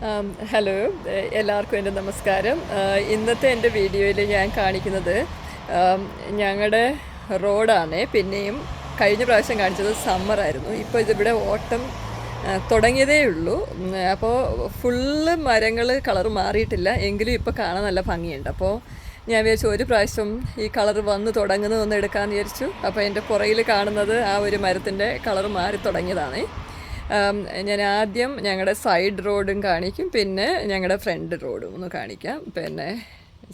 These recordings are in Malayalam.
ഹലോ ഏഹ് എല്ലാവർക്കും എന്റെ നമസ്കാരം. ഇന്നത്തെ എന്റെ വീഡിയോയിൽ ഞാൻ കാണിക്കുന്നത് ഞങ്ങളുടെ റോഡാണ്. പിന്നെയും കഴിഞ്ഞ പ്രാവശ്യം കാണിച്ചത് സമ്മറായിരുന്നു ഇപ്പോൾ ഇതിവിടെ ഓട്ടം തുടങ്ങിയതേ ഉള്ളൂ. അപ്പോൾ ഫുള്ള് മരങ്ങൾ കളർ മാറിയിട്ടില്ല. എങ്കിലും ഇപ്പോൾ കാണാൻ നല്ല ഭംഗിയുണ്ട്. അപ്പോൾ ഞാൻ വിചാരിച്ചു ഒരു പ്രാവശ്യം ഈ കളർ വന്ന് തുടങ്ങുന്നത് ഒന്ന് എടുക്കാമെന്ന് വിചാരിച്ചു. അപ്പോൾ എന്റെ പുറയിൽ കാണുന്നത് ആ ഒരു മരത്തിന്റെ കളർ മാറി തുടങ്ങിയതാണ്. ഞാൻ ആദ്യം ഞങ്ങളുടെ സൈഡ് റോഡും കാണിക്കും പിന്നെ ഞങ്ങളുടെ ഫ്രണ്ട് റോഡും ഒന്ന് കാണിക്കാം. പിന്നെ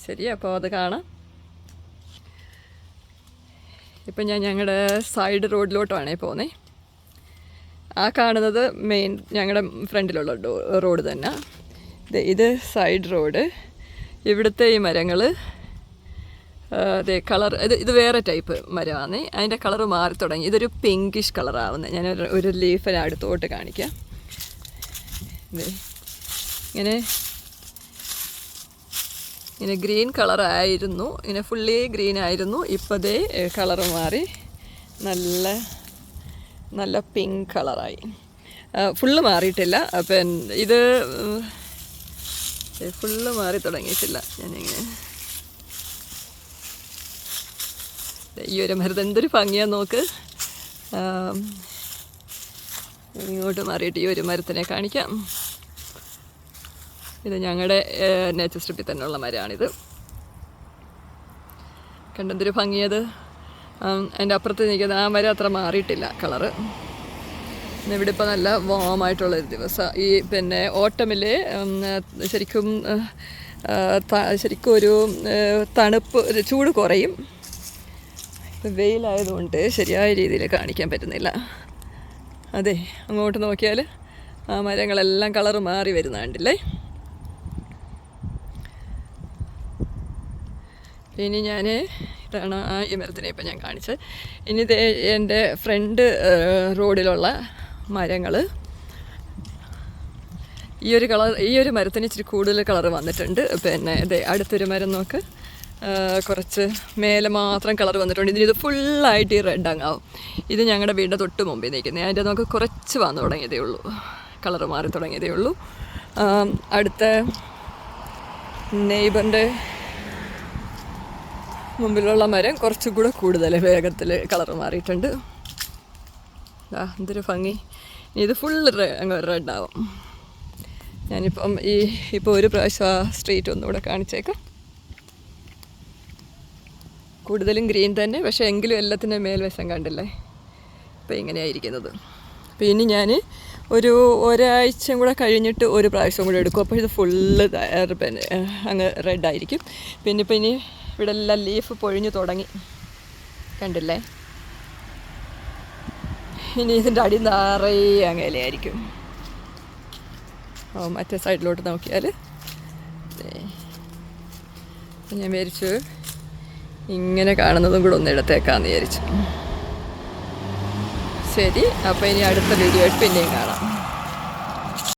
ശരി അപ്പോൾ അത് കാണാം. ഇപ്പം ഞാൻ ഞങ്ങളുടെ സൈഡ് റോഡിലോട്ടാണേ പോകുന്നത് ആ കാണുന്നത് മെയിൻ ഞങ്ങളുടെ ഫ്രണ്ടിലുള്ള റോഡ് തന്നെ. ഇത് സൈഡ് റോഡ് ഇവിടുത്തെ ഈ മരങ്ങൾ അതെ കളർ ഇത് ഇത് വേറെ ടൈപ്പ് മരമാണ് അതിന്റെ കളർ മാറി തുടങ്ങി. ഇതൊരു പിങ്കിഷ് കളറാവുന്നത് ഞാൻ ഒരു- ലീഫിനെ അടുത്തോട്ട് കാണിക്കാം. ഇങ്ങനെ ഇങ്ങനെ ഗ്രീൻ കളറായിരുന്നു ഇങ്ങനെ ഫുള്ളി ഗ്രീൻ ആയിരുന്നു. ഇപ്പോഴേ കളർ മാറി. നല്ല നല്ല പിങ്ക് കളറായി ഫുള്ള് മാറിയിട്ടില്ല. അപ്പം ഇത് ഫുള്ള് മാറി തുടങ്ങിയിട്ടില്ല. ഞാനിങ്ങനെ ഈ ഒരു മരുന്ന് എന്തൊരു ഭംഗിയാ നോക്ക്. ഇങ്ങോട്ട് മാറിയിട്ട് ഈ ഒരു മരത്തിനെ കാണിക്കാം. ഇത് ഞങ്ങളുടെ നേച്ചർ സ്ട്രിപ്പിൽ തന്നെയുള്ള മരമാണിത്. കണ്ടെന്തൊരു ഭംഗിയത്? അതിന്റെ അപ്പുറത്ത് നിൽക്കുന്ന ആ മരം അത്ര മാറിയിട്ടില്ല കളറ്. ഇവിടെ ഇപ്പോൾ നല്ല വാമായിട്ടുള്ളൊരു ദിവസം. ഈ പിന്നെ ഓട്ടമിൽ ശരിക്കും ശരിക്കും ഒരു തണുപ്പ് ചൂട് കുറയും. വെയിലായതുകൊണ്ട് ശരിയായ രീതിയിൽ കാണിക്കാൻ പറ്റുന്നില്ല. അതെ അങ്ങോട്ട് നോക്കിയാൽ ആ മരങ്ങളെല്ലാം കളറ് മാറി വരുന്നുണ്ടല്ലേ? ഇനി ഞാൻ ഇതാണ് ആ ഈ മരത്തിനെ ഇപ്പം ഞാൻ കാണിച്ചത്. ഇനി എന്റെ ഫ്രണ്ട് റോഡിലുള്ള മരങ്ങൾ ഈ ഒരു കളർ ഈ ഒരു മരത്തിന് ഇച്ചിരി കൂടുതൽ കളർ വന്നിട്ടുണ്ട്. പിന്നെ ഇതേ അടുത്തൊരു മരം നോക്ക്. കുറച്ച് മേലെ മാത്രം കളർ വന്നിട്ടുണ്ട്. ഇതിന് ഫുള്ളായിട്ട് ഈ റെഡ് അങ്ങാവും ഇത് ഞങ്ങളുടെ വീടിന്റെ തൊട്ട് മുമ്പിൽ നിൽക്കുന്നത് അതിന്റെ നമുക്ക് കുറച്ച് വന്നു തുടങ്ങിയതേ ഉള്ളൂ. കളർ മാറി തുടങ്ങിയതേ ഉള്ളൂ. അടുത്ത നെയ്ബറിന്റെ മുമ്പിലുള്ള മരം കുറച്ചും കൂടെ കൂടുതൽ വേഗത്തിൽ കളർ മാറിയിട്ടുണ്ട്. ആ എന്തൊരു ഭംഗി. ഇത് ഫുള്ള് അങ്ങ് റെഡ് ആവും. ഞാനിപ്പം ഈ ഇപ്പോൾ ഒരു പ്രാവശ്യം ആ സ്ട്രീറ്റ് ഒന്നുകൂടെ കാണിച്ചേക്കാം. കൂടുതലും ഗ്രീൻ തന്നെ പക്ഷേ എങ്കിലും എല്ലാത്തിന്റെ മേൽവശം കണ്ടില്ലേ? ഇപ്പം ഇങ്ങനെയായിരിക്കുന്നത്. അപ്പോൾ ഇനി ഞാൻ ഒരു ഒരാഴ്ചയും കൂടെ കഴിഞ്ഞിട്ട് ഒരു പ്രാവശ്യം കൂടെ എടുക്കും. അപ്പോൾ ഇത് ഫുള്ള് പിന്നെ അങ്ങ് റെഡായിരിക്കും പിന്നെ ഇപ്പം ഇനി ഇവിടെ എല്ലാം ലീഫ് പൊഴിഞ്ഞു തുടങ്ങി. കണ്ടില്ലേ? ഇനി ഇതിന്റെ അടി നിറയെ അങ്ങനെയായിരിക്കും ഓ മറ്റേ സൈഡിലോട്ട് നോക്കിയാൽ ഞാൻ വിചാരിച്ചു ഇങ്ങനെ കാണുന്നതും കൂടെ ഒന്ന് എടുത്തേക്കാന്ന് വിചാരിച്ചു. ശരി അപ്പോൾ ഇനി അടുത്ത വീഡിയോ പിന്നെയും കാണാം.